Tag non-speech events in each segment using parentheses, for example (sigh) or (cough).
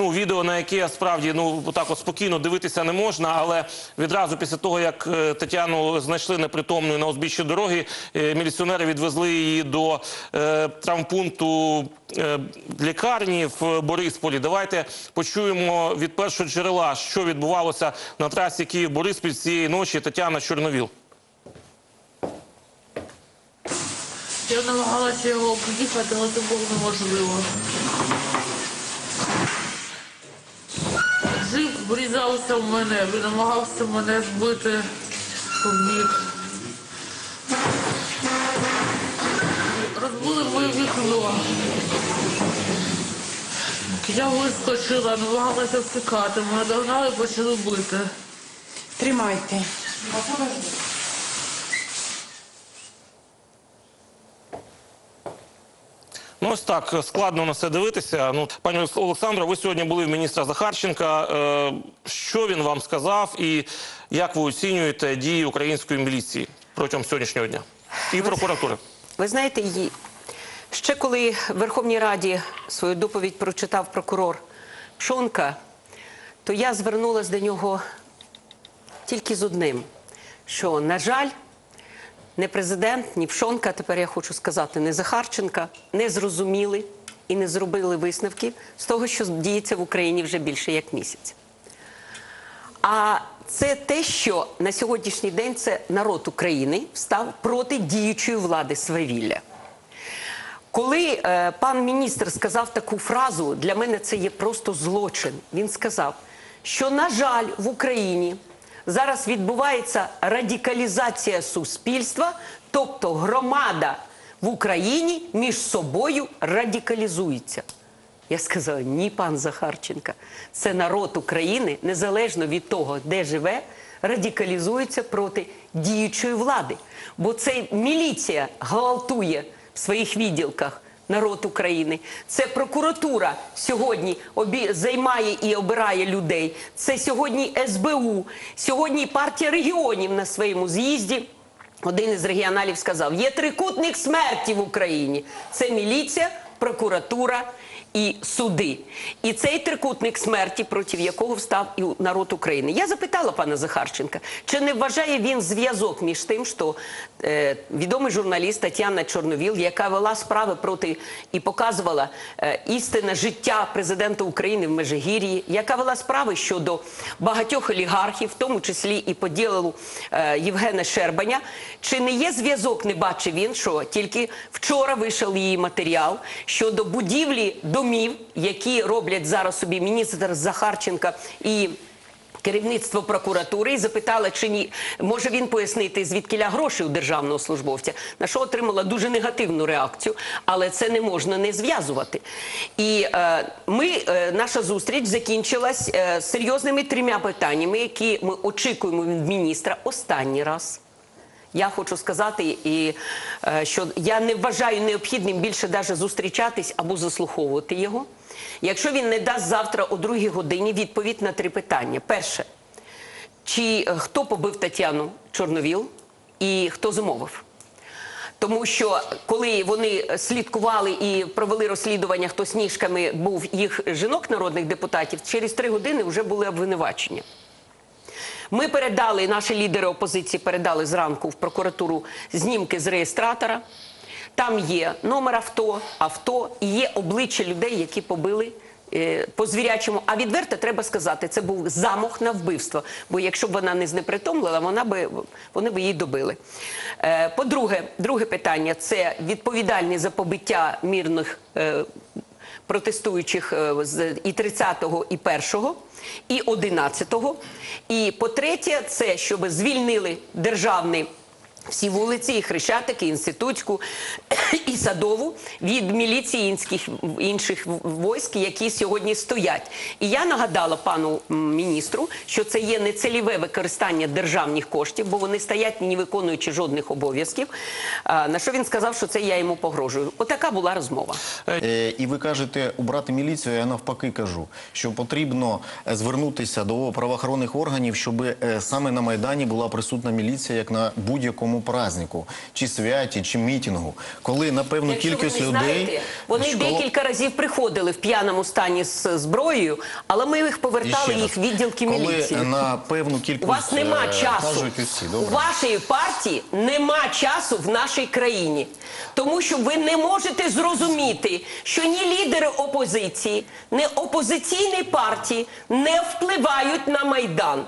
ну відео, на яке справді ну так от спокійно дивитися не можна, але відразу після того, як е, Тетяну знайшли непритомною на узбіччі дороги, е, міліціонери відвезли її до е, травмпункту е, лікарні в Борисполі. Давайте почуємо від першого джерела, що відбувалося на трасі Київ-Бориспіль цієї ночі. Тетяна Чорновіл. Я намагалася його об'їхати, але це було неможливо. Джип врізався в мене, він намагався мене збити в бік. Розбили моє вікно. Я вискочила, намагалася втікати. Мене догнали почали бити. Тримайте. Ну, ось так складно на це дивитися. Ну, пані Олександро, ви сьогодні були в міністра Захарченка. Е, що він вам сказав, і як ви оцінюєте дії української міліції протягом сьогоднішнього дня і прокуратури? Ви знаєте, ще коли в Верховній Раді свою доповідь прочитав прокурор Пшонка, то я звернулася до нього тільки з одним: що, на жаль, не президент, ні Пшонка, тепер я хочу сказати, не Захарченка, не зрозуміли і не зробили висновків з того, що діється в Україні вже більше як місяць. А це те, що на сьогоднішній день це народ України встав проти діючої влади свавілля. Коли е, пан міністр сказав таку фразу, для мене це є просто злочин. Він сказав, що, на жаль, в Україні зараз відбувається радикалізація суспільства, тобто громада в Україні між собою радикалізується. Я сказала, ні, пан Захарченка, це народ України, незалежно від того, де живе, радикалізується проти діючої влади. Бо це міліція гвалтує в своїх відділках народ України. Це прокуратура сьогодні обі... займає і обирає людей. Це сьогодні СБУ, сьогодні партія регіонів на своєму з'їзді. Один із регіоналів сказав: є трикутник смерті в Україні. Це міліція, прокуратура і суди. І цей трикутник смерті, проти якого встав і народ України. Я запитала пана Захарченка, чи не вважає він зв'язок між тим, що е, відомий журналіст Тетяна Чорновіл, яка вела справи проти і показувала е, істинне життя президента України в Межигір'ї, яка вела справи щодо багатьох олігархів, в тому числі і по ділу е, Євгена Щербаня, чи не є зв'язок, не бачив він, що тільки вчора вийшов її матеріал щодо будівлі домів, які роблять зараз собі міністр Захарченка і. Керівництво прокуратури і запитала, чи ні може він пояснити, звідкиля гроші у державного службовця, на що отримала дуже негативну реакцію, але це не можна не зв'язувати. І е, ми, е, наша зустріч закінчилась е, серйозними трьома питаннями, які ми очікуємо від міністра останній раз. Я хочу сказати, і е, що я не вважаю необхідним більше даже зустрічатись або заслуховувати його. Якщо він не дасть завтра о другій годині відповідь на три питання: перше, чи е, хто побив Тетяну Чорновіл і хто замовив? Тому що коли вони слідкували і провели розслідування, хто сніжками був їх жінок, народних депутатів, через три години вже були обвинувачення. Ми передали, наші лідери опозиції передали зранку в прокуратуру знімки з реєстратора. Там є номер авто, авто і є обличчя людей, які побили е, по звірячому. А відверто треба сказати, це був замах на вбивство. Бо якщо б вона не знепритомлила, вона би вони б її добили. Е, По-друге, друге питання це відповідальність за побиття мірних. Протестуючих е, і 30-го, і 1-го, і 11-го. І по-третє, це щоб звільнили державний всі вулиці, і Хрещатики, і Інститутську, (coughs) і Садову від міліції інших, інших військ, які сьогодні стоять. І я нагадала пану міністру, що це є нецільове використання державних коштів, бо вони стоять, не виконуючи жодних обов'язків. На що він сказав, що це я йому погрожую. Отака була розмова. Е, І ви кажете убрати міліцію. Я навпаки кажу, що потрібно е, звернутися до правоохоронних органів, щоб е, саме на майдані була присутна міліція, як на будь-якому якому празднику, чи святі, чи мітингу, коли на певну Якщо кількість ви не людей знаєте, вони школа- декілька разів приходили в п'яному стані з зброєю, але ми їх повертали їх відділки коли міліції. на певну У кількість вас нема е, часу. У вашої партії нема часу в нашій країні. Тому що ви не можете зрозуміти, що ні лідери опозиції, ні опозиційні партії не впливають на Майдан.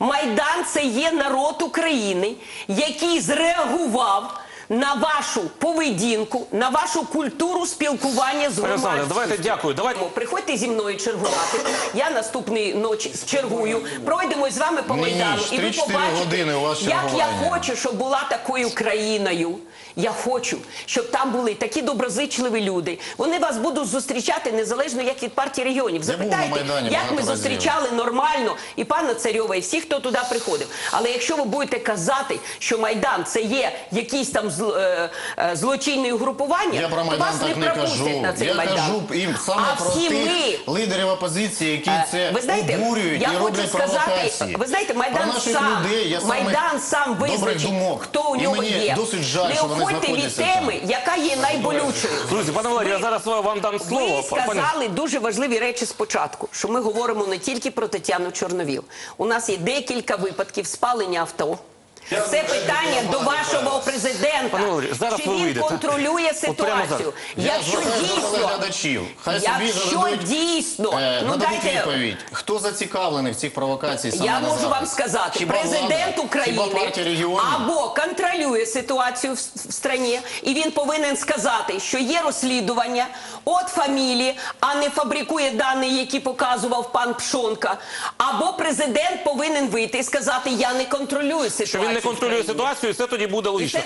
Майдан це є народ України, який зреагував на вашу поведінку, на вашу культуру спілкування з громадськістю. давайте дякую. Давайте Приходьте зі мною чергувати. Я наступної ночі чергую. Пройдемо з вами по Ні, ні, майдану, і ви 3-4 побачите, години у вас як я чергування. хочу, щоб була такою країною. Я хочу, щоб там були такі доброзичливі люди. Вони вас будуть зустрічати незалежно як від партії регіонів. Був на Запитайте, Майдані як багато ми разів. зустрічали нормально і пана Царьова, і всіх, хто туди приходив. Але якщо ви будете казати, що майдан це є якісь там злочинні угрупування, Я про то вас так не пропустять кажу. на цей Я майдан. кажу їм саме а про всі тих ми лідерів опозиції, які Е, це ви знаєте, обурюють я і хочу роблять сказати, провокації. ви знаєте, Майдан про наших сам, людей я Майдан сам добрих визначить, думок. хто у І нього мені є. досить жаль, Не що вони від знаходяться там. теми, яка є найболючою. друзі, пане Валерію, я зараз вам дам слово. Ви сказали дуже важливі речі спочатку, що ми говоримо не тільки про Тетяну Чорновіл. У нас є декілька випадків спалення авто. Це питання до вашого президента. Пане Валерію, зараз Чи ви він вийдете. контролює зараз. ситуацію? Я Якщо звертаюся до дійсно, телеглядачів. Хай собі якщо зададуть, дійсно, е, ну нададуть дайте відповідь. Хто зацікавлений в цих провокаціях саме Я на можу вам сказати, Хіба президент влада? України Хіба партія регіонів? або контролює ситуацію в, в страні, і він повинен сказати, що є розслідування от фамілії, а не фабрикує дані, які показував пан Пшонка. Або президент повинен вийти і сказати: Я не контролюю ситуацію. Він не в контролює ситуацію, і це тоді буде логічно.